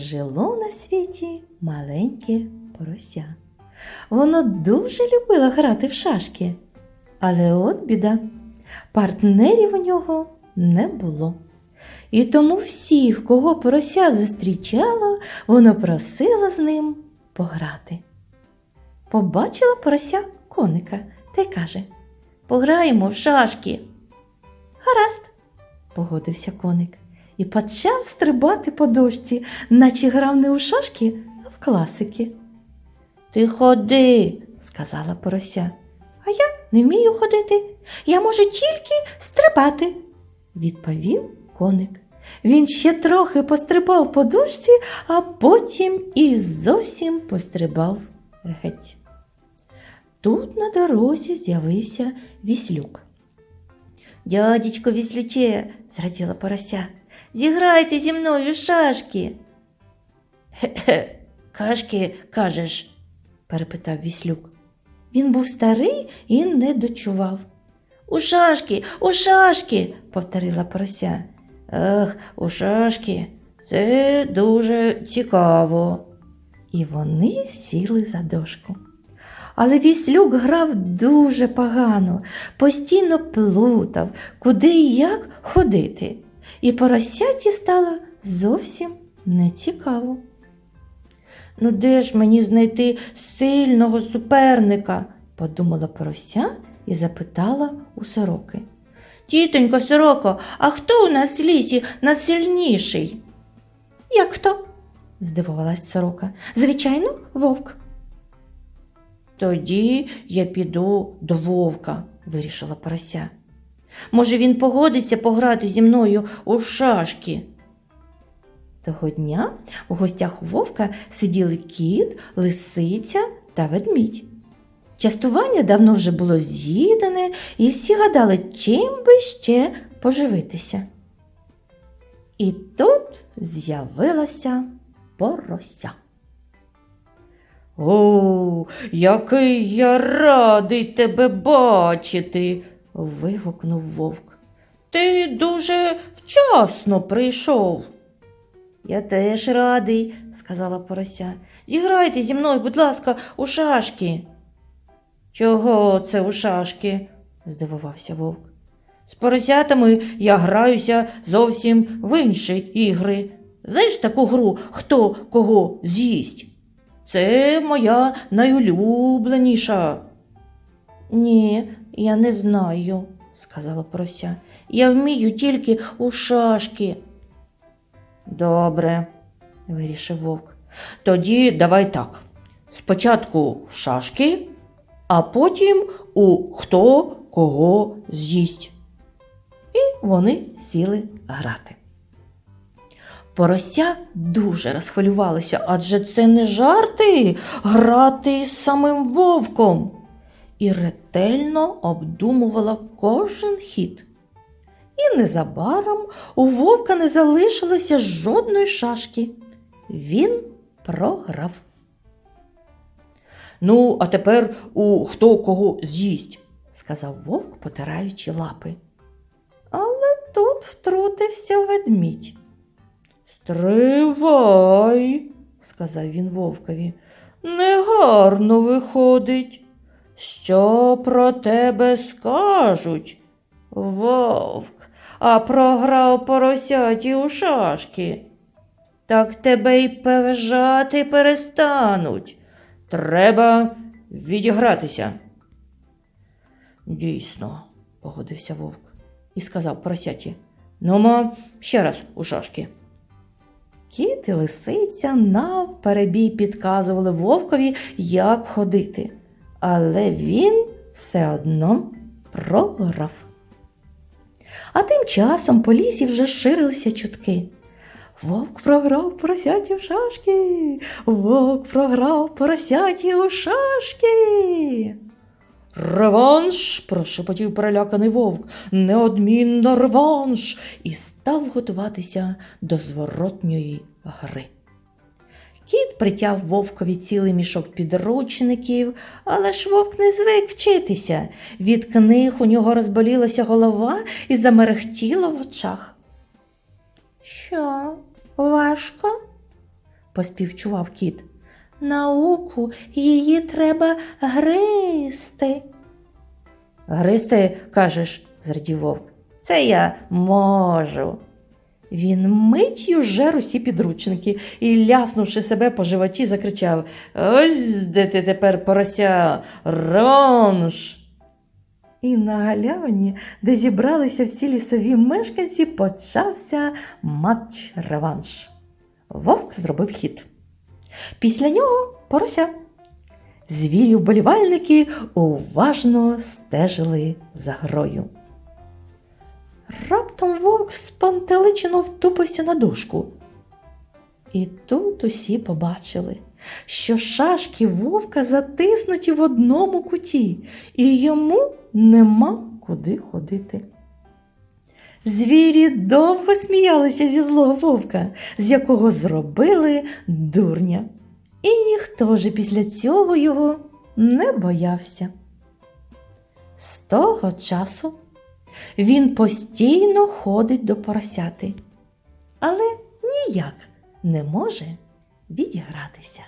жило на світі маленьке порося. Воно дуже любило грати в шашки, але от біда, партнерів у нього не було. І тому всіх, кого порося зустрічало, воно просило з ним пограти. Побачила порося коника та й каже Пограємо в шашки. Гаразд, погодився коник і почав стрибати по дошці, наче грав не у шашки, а в класики. Ти ходи, сказала порося. А я не вмію ходити. Я можу тільки стрибати, відповів коник. Він ще трохи пострибав по дошці, а потім і зовсім пострибав геть. Тут на дорозі з'явився віслюк. Дядечко віслюче, зраділа порося, зіграйте зі мною шашки. Хе-хе, кашки, кажеш, перепитав віслюк. Він був старий і не дочував. У шашки, у шашки, повторила порося. Ех, у шашки, це дуже цікаво. І вони сіли за дошку. Але віслюк грав дуже погано, постійно плутав, куди і як ходити, і поросяті стало зовсім нецікаво. Ну, де ж мені знайти сильного суперника? подумала порося і запитала у сороки. Тітонько сороко, а хто у нас в лісі найсильніший? Як хто? здивувалась сорока. Звичайно, вовк. Тоді я піду до вовка, вирішила порося. Може, він погодиться пограти зі мною у шашки. Того дня у гостях у вовка сиділи кіт, лисиця та ведмідь. Частування давно вже було з'їдане, і всі гадали, чим би ще поживитися. І тут з'явилася порося. О, який я радий тебе бачити. Вигукнув вовк. Ти дуже вчасно прийшов. Я теж радий, сказала порося. Зіграйте зі мною, будь ласка, у шашки. Чого це у шашки? здивувався вовк. З поросятами я граюся зовсім в інші ігри. Знаєш таку гру, хто кого з'їсть? Це моя найулюбленіша. Ні, я не знаю, сказала порося. Я вмію тільки у шашки. Добре, вирішив вовк. Тоді давай так. Спочатку в шашки, а потім у хто кого з'їсть. І вони сіли грати. Порося дуже розхвилювалося, адже це не жарти грати з самим вовком. І ретельно обдумувала кожен хід. І незабаром у вовка не залишилося жодної шашки. Він програв. Ну, а тепер у хто кого з'їсть, сказав вовк, потираючи лапи. Але тут втрутився ведмідь. Стривай, сказав він вовкові, негарно виходить. Що про тебе скажуть? Вовк, а програв поросяті у шашки. Так тебе й певжати перестануть. Треба відігратися. Дійсно, погодився вовк і сказав поросяті. Ну, ще раз у шашки. Кіт і лисиця навперебій підказували вовкові, як ходити, але він все одно програв. А тим часом по лісі вже ширилися чутки. Вовк програв поросяті у шашки, вовк програв поросяті у шашки. Реванш, прошепотів переляканий вовк, неодмінно реванш, і став готуватися до зворотньої гри. Кіт притяв вовкові цілий мішок підручників, але ж вовк не звик вчитися. Від книг у нього розболілася голова і замерехтіло в очах. Що, важко? поспівчував кіт. Науку її треба гристи. Гристи, кажеш, зрадів вовк. Це я можу. Він миттю жер усі підручники і, ляснувши себе по животі, закричав Ось де ти тепер порося, реванш. І на галявині, де зібралися всі лісові мешканці, почався матч реванш. Вовк зробив хід. Після нього порося. Звірі вболівальники уважно стежили за грою. Раптом вовк спантеличено втупився на дошку. І тут усі побачили, що шашки вовка затиснуті в одному куті, і йому нема куди ходити. Звірі довго сміялися зі злого вовка, з якого зробили дурня. І ніхто же після цього його не боявся. З того часу він постійно ходить до поросяти, але ніяк не може відігратися.